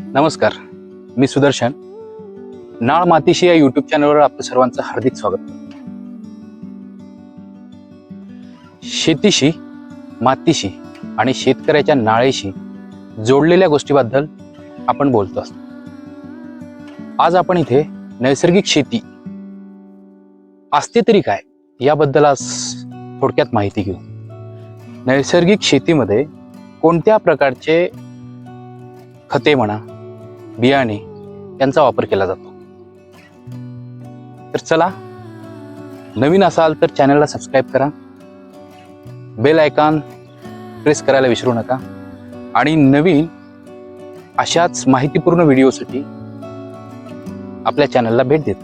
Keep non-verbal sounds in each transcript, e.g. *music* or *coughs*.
नमस्कार मी सुदर्शन. नाळ मातीशी या युट्यूब चॅनलवर आपलं सर्वांचं हार्दिक स्वागत. शेतीशी मातीशी आणि शेतकऱ्याच्या नाळेशी जोडलेल्या गोष्टीबद्दल आपण बोलतो असतो. आज आपण इथे नैसर्गिक शेती असते तरी काय याबद्दल आज थोडक्यात माहिती घेऊ. नैसर्गिक शेतीमध्ये कोणत्या प्रकारचे खते म्हणा बियाणे यांचा वापर केला जातो? तर चला नवीन असाल तर चॅनलला सबस्क्राईब करा. बेल आयकॉन प्रेस करायला विसरू नका. आणि नवीन अशाच माहितीपूर्ण व्हिडिओसाठी आपल्या चॅनलला भेट देत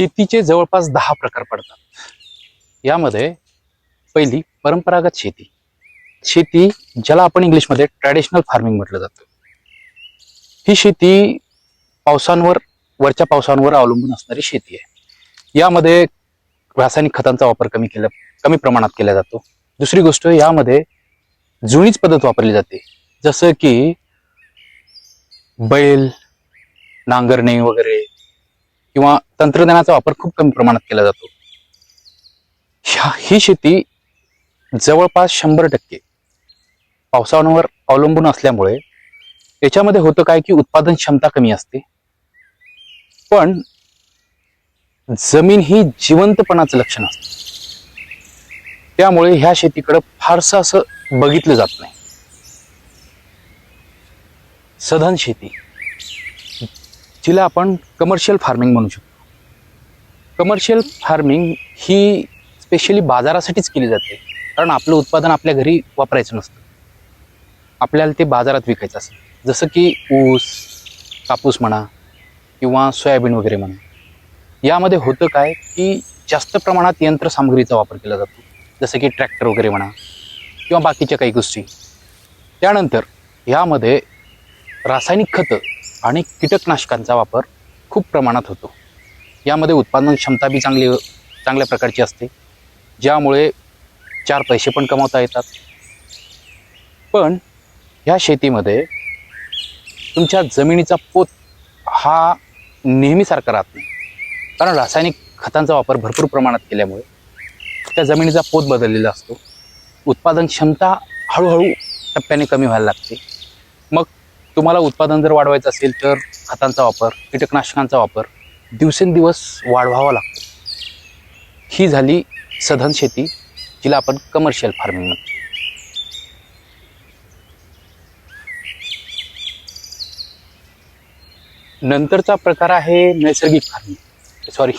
शेतीचे जवळपास दहा प्रकार पडतात. यामध्ये पहिली परंपरागत शेती. शेती ज्याला आपण इंग्लिशमध्ये ट्रॅडिशनल फार्मिंग म्हटलं जातं. ही शेती पावसांवर वरच्या पावसांवर अवलंबून असणारी शेती आहे. यामध्ये रासायनिक खतांचा वापर कमी केला कमी प्रमाणात केला जातो. दुसरी गोष्ट यामध्ये जुनीच पद्धत वापरली जाते. जसं की बैल नांगरणे वगैरे किंवा तंत्रज्ञानाचा वापर खूप कमी प्रमाणात केला जातो. ह्या- ही शेती जवळपास शंभर टक्के पावसावर अवलंबून असल्यामुळे याच्यामध्ये होतं काय की उत्पादन क्षमता कमी असते. पण जमीन ही जिवंतपणाचं लक्षण असतं. त्यामुळे ह्या शेतीकडे फारसं असं बघितलं जात नाही. सधन शेती. जिला आपण कमर्शियल फार्मिंग म्हणू शकतो. कमर्शियल फार्मिंग ही स्पेशली बाजारासाठीच केली जाते. कारण आपलं उत्पादन आपल्या घरी वापरायचं नसतं. आपल्याला ते बाजारात विकायचं असतं. जसं की ऊस कापूस म्हणा किंवा सोयाबीन वगैरे म्हणा. यामध्ये होतं काय की जास्त प्रमाणात यंत्रसामग्रीचा वापर केला जातो. जसं की ट्रॅक्टर वगैरे म्हणा किंवा बाकीच्या काही गोष्टी. त्यानंतर यामध्ये रासायनिक खतं आणि कीटकनाशकांचा वापर खूप प्रमाणात होतो. यामध्ये उत्पादन क्षमता बी चांगली चांगल्या प्रकारची असते. ज्यामुळे चार पैसे पण कमावता येतात. पण ह्या शेतीमध्ये तुमच्या जमिनीचा पोत हा नेहमीसारखा राहत नाही. कारण रासायनिक खतांचा वापर भरपूर प्रमाणात केल्यामुळे त्या जमिनीचा पोत बदललेला असतो. उत्पादन क्षमता हळूहळू टप्प्याने कमी व्हायला लागते. मग तुम्हाला उत्पादन जर वाढवायचं असेल तर खतांचा वापर कीटकनाशकांचा वापर दिवसेंदिवस वाढवावा लागतो. ही झाली सधन शेती जिला आपण कमर्शियल फार्मिंग म्हणतो. नंतरचा प्रकार आहे नैसर्गिक फार्मिंग सॉरी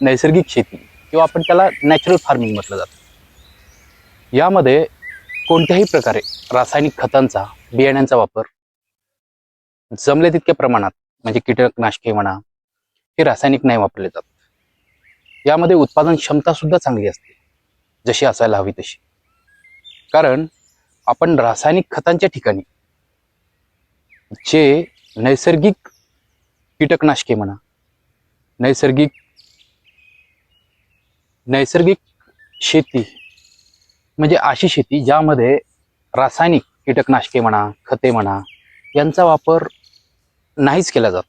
नैसर्गिक शेती किंवा आपण त्याला नॅचरल फार्मिंग म्हटलं जातं. यामध्ये कोणत्याही प्रकारे रासायनिक खतांचा बियाण्यांचा वापर जमले तितक्या प्रमाणात म्हणजे कीटकनाशके म्हणा हे रासायनिक नाही वापरले जात. यामध्ये उत्पादन क्षमता सुद्धा चांगली असते जशी असायला हवी तशी. कारण आपण रासायनिक खतांच्या ठिकाणी जे नैसर्गिक कीटकनाशके म्हणा नैसर्गिक नैसर्गिक शेती म्हणजे अशी शेती ज्यामध्ये रासायनिक कीटकनाशके म्हणा खते म्हणा यांचा वापर नाहीच केला जात.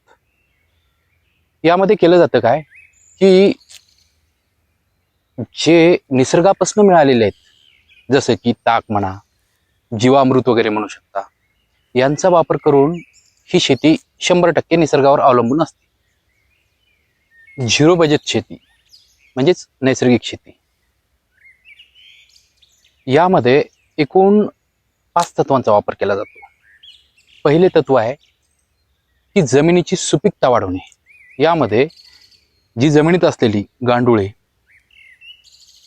यामध्ये केलं जातं काय? की जे निसर्गापासून मिळालेले आहेत जसं की ताक म्हणा जीवामृत वगैरे म्हणू शकता यांचा वापर करून ही शेती शंभर टक्के निसर्गावर अवलंबून असते. झिरो बजेट शेती म्हणजेच नैसर्गिक शेती. यामध्ये एकूण पाच तत्वांचा वापर केला जातो. पहिले तत्व आहे की जमिनीची सुपीकता वाढवणे. यामध्ये जी जमिनीत असलेली गांडुळे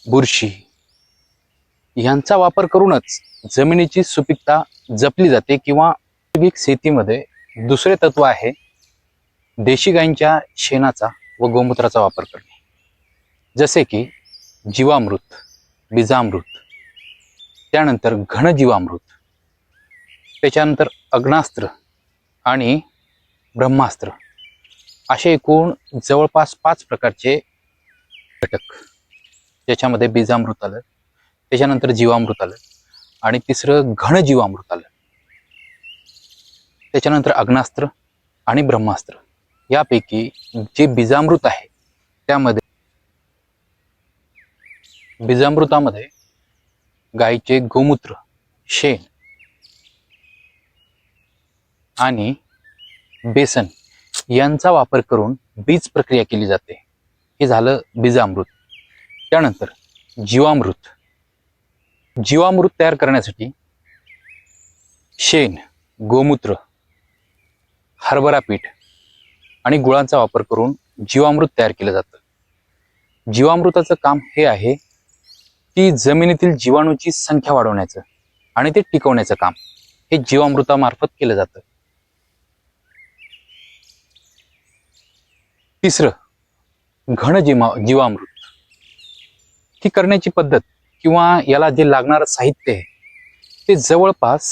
बुरशी यांचा वापर करूनच जमिनीची सुपीकता जपली जाते किंवा नैसर्गिक शेतीमध्ये दुसरे तत्व आहे देशी गायींच्या शेणाचा व गोमूत्राचा वापर करणे. जसे की जीवामृत बीजामृत त्यानंतर घनजीवामृत त्याच्यानंतर अग्नास्त्र आणि ब्रह्मास्त्र. असे एकूण जवळपास पाच प्रकारचे घटक. ज्याच्यामध्ये बीजामृत आलं त्याच्यानंतर जीवामृत आलं आणि तिसरं घनजीवामृत आलं. त्याच्यानंतर अग्नास्त्र आणि ब्रह्मास्त्र. यापैकी जे बीजामृत आहे त्यामध्ये बीजामृतामध्ये गाईचे गोमूत्र शेण आणि बेसन यांचा वापर करून बीज प्रक्रिया केली जाते. हे झालं बीजामृत. त्यानंतर जीवामृत. जीवामृत तयार करण्यासाठी शेण गोमूत्र हरभरा पीठ आणि गुळांचा वापर करून जीवामृत तयार केलं जातं. जीवामृताचं काम हे आहे की जमिनीतील जीवाणूची संख्या वाढवण्याचं आणि ते टिकवण्याचं काम. हे जीवामृतामार्फत केलं जातं. तिसरं घन जीमा जीवामृत. ही करण्याची पद्धत किंवा याला जे लागणारं साहित्य आहे ते जवळपास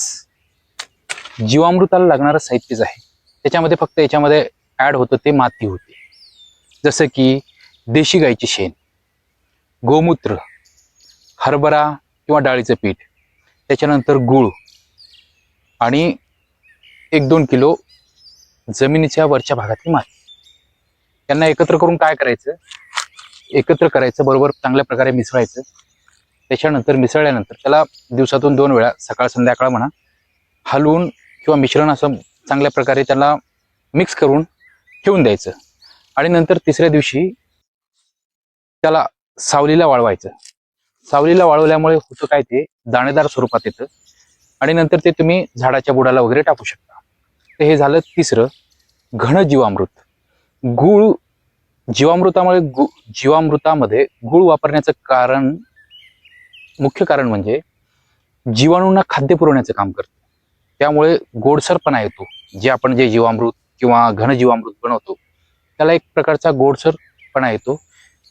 जीवामृताला लागणारं साहित्यच आहे. त्याच्यामध्ये फक्त याच्यामध्ये ॲड होतं ते माती होते. जसं की देशी गाईचे शेण गोमूत्र हरभरा किंवा डाळीचं पीठ त्याच्यानंतर गूळ आणि एक दोन किलो जमिनीच्या वरच्या भागातली माती. त्यांना एकत्र करून काय करायचं? एकत्र करायचं बरोबर चांगल्या प्रकारे मिसळायचं. त्याच्यानंतर मिसळल्यानंतर त्याला दिवसातून दोन वेळा सकाळ संध्याकाळ म्हणा हलवून किंवा मिश्रण असं चांगल्या प्रकारे त्याला मिक्स करून ठेवून द्यायचं. आणि नंतर तिसऱ्या दिवशी त्याला सावलीला वाळवायचं. सावलीला वाळवल्यामुळे होतं काय ते? दाणेदार स्वरूपात येतं. आणि नंतर ते तुम्ही झाडाच्या बुडाला वगैरे टाकू शकता. तर हे झालं तिसरं घन जीवामृत गूळ जीवामृतामुळे गु जीवामृतामध्ये गूळ वापरण्याचं कारण मुख्य कारण म्हणजे जीवाणूंना खाद्य पुरवण्याचं काम करतं. त्यामुळे गोडसरपणा येतो. जे आपण जे जीवामृत किंवा घनजीवामृत बनवतो त्याला एक प्रकारचा गोडसरपणा येतो.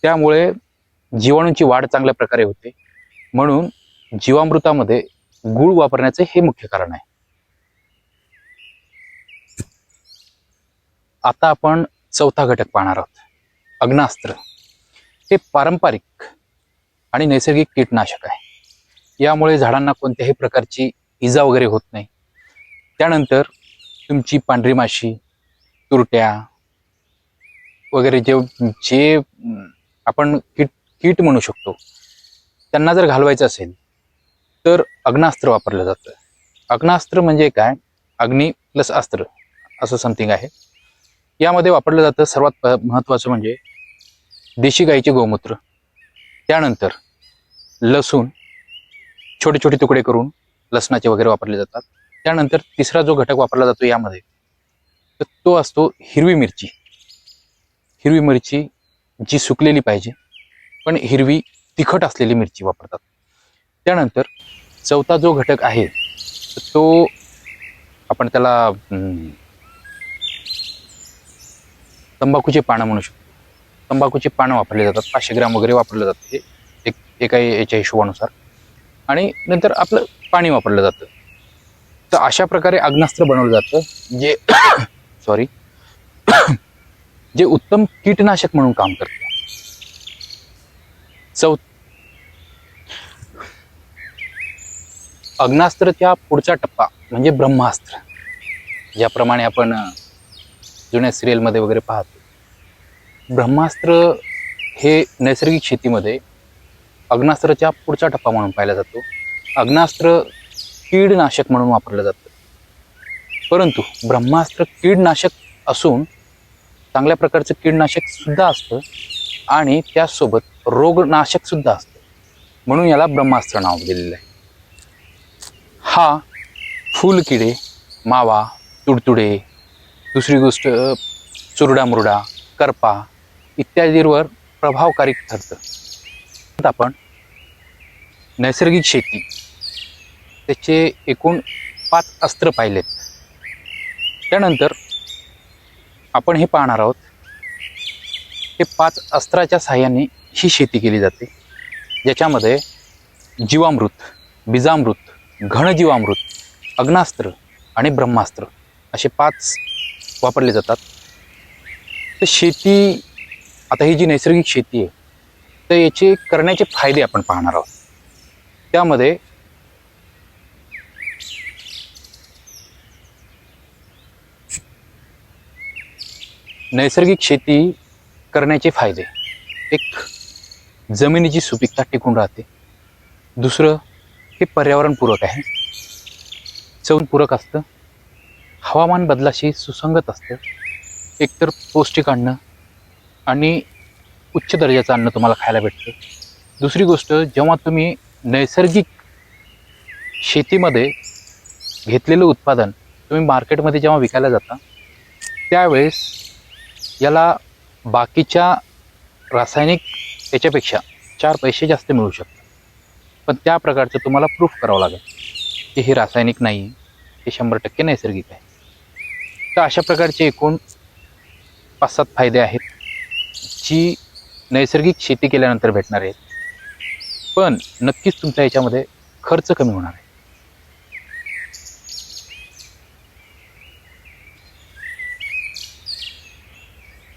त्यामुळे जीवाणूंची वाढ चांगल्या प्रकारे होते. म्हणून जीवामृतामध्ये गूळ वापरण्याचे हे मुख्य कारण आहे. आता आपण चौथा घटक पाहणार आहोत. अग्नास्त्र हे पारंपरिक आणि नैसर्गिक कीटनाशक आहे. यामुळे झाडांना कोणत्याही प्रकारची इजा वगैरे होत नाही. त्यानंतर तुमची पांढरी माशी तुरट्या वगैरे जे जे आपण कीट कीट म्हणू शकतो त्यांना जर घालवायचं असेल तर अग्नास्त्र वापरलं जातं. अग्नास्त्र म्हणजे काय? अग्नी प्लस अस्त्र असं समथिंग आहे. यामध्ये वापरलं जातं सर्वात प- महत्त्वाचं म्हणजे देशी गाईचे गोमूत्र. त्यानंतर लसूण छोटे छोटे तुकडे करून लसणाचे वगैरे वापरले जातात. त्यानंतर तिसरा जो घटक वापरला जातो यामध्ये तर तो असतो हिरवी मिरची. हिरवी मिरची जी सुकलेली पाहिजे पण हिरवी तिखट असलेली मिरची वापरतात. त्यानंतर चौथा जो घटक आहे तो आपण त्याला तंबाखूचे पानं म्हणू शकतो. तंबाखूची पानं वापरली जातात. पाचशे ग्रॅम वगैरे वापरलं जातं. हे एक एका याच्या हिशोबानुसार. आणि नंतर आपलं पाणी वापरलं जातं. तर अशा प्रकारे अग्नास्त्र बनवलं जातं जे *coughs* सॉरी *coughs* जे उत्तम कीटनाशक म्हणून काम करतं. चौ अग्नास्त्रच्या पुढचा टप्पा म्हणजे ब्रह्मास्त्र. ज्याप्रमाणे आपण जुन्या सिरियलमध्ये वगैरे पाहतो. ब्रह्मास्त्र हे नैसर्गिक शेतीमध्ये अग्नास्त्राच्या पुढचा टप्पा म्हणून पाहिला जातो. अग्नास्त्र कीडनाशक म्हणून वापरलं जातं. परंतु ब्रह्मास्त्र कीडनाशक असून चांगल्या प्रकारचं कीडनाशकसुद्धा असतं आणि त्याचसोबत रोगनाशक सुद्धा असतं. म्हणून याला ब्रह्मास्त्र नाव दिलेलं आहे. हा फुलकिडे मावा तुडतुडे दुसरी गोष्ट चुरडा मुरडा करपा इत्यादींवर प्रभावकारी ठरतं. आपण नैसर्गिक शेती त्याचे एकूण पाच अस्त्र पाहिलेत. त्यानंतर आपण हे पाहणार आहोत हे पाच अस्त्राच्या सहाय्याने ही शेती केली जाते ज्याच्यामध्ये जीवामृत बीजामृत घनजीवामृत अग्नास्त्र आणि ब्रह्मास्त्र असे पाच वापरले जातात. तर शेती आता ही जी नैसर्गिक शेती आहे तर याचे करण्याचे फायदे आपण पाहणार आहोत. त्यामध्ये नैसर्गिक शेती करण्याचे फायदे. एक जमिनीची सुपीकता टिकून राहते. दुसरं हे पर्यावरणपूरक आहे. चवपूरक असतं. हवामान बदलाशी सुसंगत असतं. एकतर पौष्टिक अन्न आणि उच्च दर्जाचं अन्न तुम्हाला खायला भेटतं. दुसरी गोष्ट जेव्हा तुम्ही नैसर्गिक शेतीमध्ये घेतलेलं उत्पादन तुम्ही मार्केटमध्ये जेव्हा विकायला जाता त्यावेळेस याला बाकीच्या रासायनिक याच्यापेक्षा चार पैसे जास्त मिळू शकतात. पण त्या प्रकारचं तुम्हाला प्रूफ करावं लागेल की हे रासायनिक नाही आहे हे शंभर टक्के नैसर्गिक आहे. तर अशा प्रकारचे एकूण पाच सात फायदे आहेत जी नैसर्गिक शेती केल्यानंतर भेटणार आहेत. पण नक्कीच तुमच्या याच्यामध्ये खर्च कमी होणार आहे.